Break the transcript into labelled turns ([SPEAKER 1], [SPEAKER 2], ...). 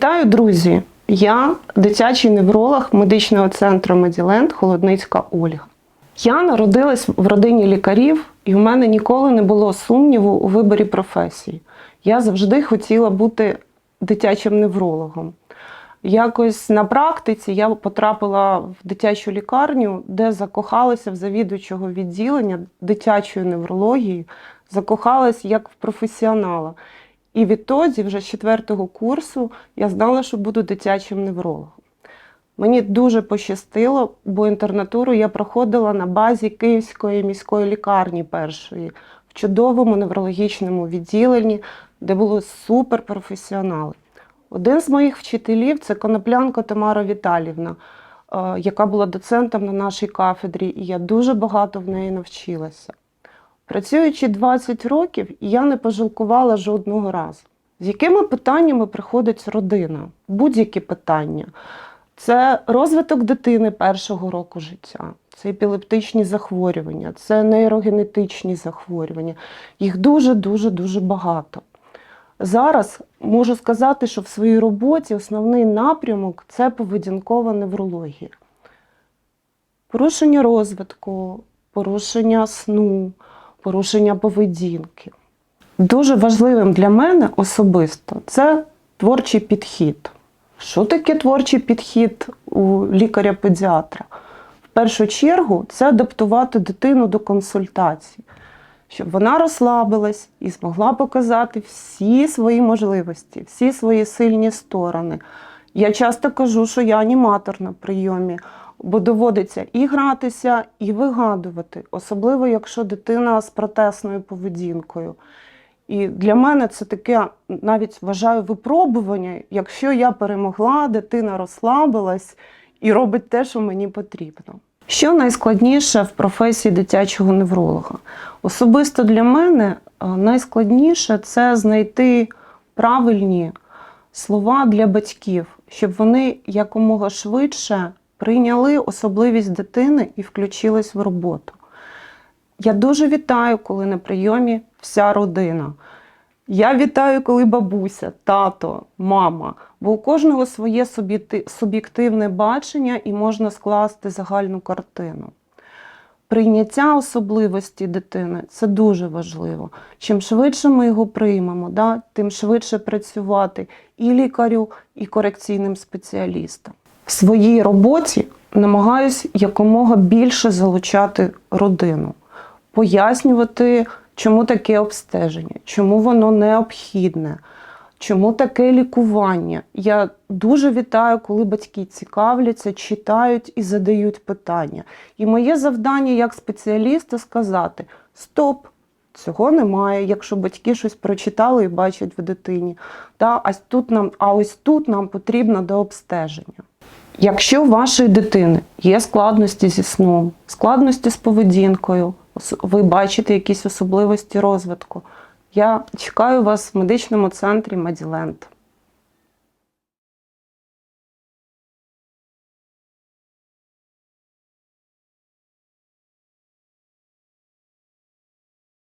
[SPEAKER 1] Вітаю, друзі! Я дитячий невролог медичного центру Меділенд Холодницька Ольга. Я народилась в родині лікарів, і в мене ніколи не було сумніву у виборі професії. Я завжди хотіла бути дитячим неврологом. Якось на практиці я потрапила в дитячу лікарню, де закохалася в завідувачого відділення дитячої неврології, закохалась як в професіонала. І відтоді, вже з четвертого курсу, я знала, що буду дитячим неврологом. Мені дуже пощастило, бо інтернатуру я проходила на базі Київської міської лікарні першої, в чудовому неврологічному відділенні, де були суперпрофесіонали. Один з моїх вчителів це Коноплянко Тамара Віталівна, е, яка була доцентом на нашій кафедрі, і я дуже багато в неї навчилася. Працюючи 20 років, я не пожалкувала жодного разу. З якими питаннями приходить родина? Будь-які питання. Це розвиток дитини першого року життя, це епілептичні захворювання, це нейрогенетичні захворювання. Їх дуже-дуже дуже багато. Зараз можу сказати, що в своїй роботі основний напрямок це поведінкова неврологія. Порушення розвитку, порушення сну, порушення поведінки. Дуже важливим для мене особисто це творчий підхід. Що таке творчий підхід у лікаря-педіатра? В першу чергу це адаптувати дитину до консультацій, щоб вона розслабилась і змогла показати всі свої можливості, всі свої сильні сторони. Я часто кажу, що я аніматор на прийомі, бо доводиться і гратися, і вигадувати, особливо якщо дитина з протесною поведінкою. І для мене це таке навіть вважаю випробування, якщо я перемогла, дитина розслабилась і робить те, що мені потрібно. Що найскладніше в професії дитячого невролога? Особисто для мене е, найскладніше це знайти правильні слова для батьків, щоб вони якомога швидше прийняли особливість дитини і включились в роботу. Я дуже вітаю, коли на прийомі вся родина. Я вітаю, коли бабуся, тато, мама, бо у кожного своє суб'єктивне бачення і можна скласти загальну картину. Прийняття особливості дитини це дуже важливо. Чим швидше ми його приймемо, да, тим швидше працювати і лікарю, і корекційним спеціалістам. В своїй роботі намагаюсь якомога більше залучати родину, пояснювати, чому таке обстеження, чому воно необхідне, чому таке лікування. Я дуже вітаю, коли батьки цікавляться, читають і задають питання. І моє завдання як спеціаліста сказати: стоп! Цього немає, якщо батьки щось прочитали і бачать в дитині. Та, а, тут нам, а ось тут нам потрібно до обстеження. Якщо у вашої дитини є складності зі сном, складності з поведінкою, ви бачите якісь особливості розвитку, я чекаю вас в медичному центрі Меділенд.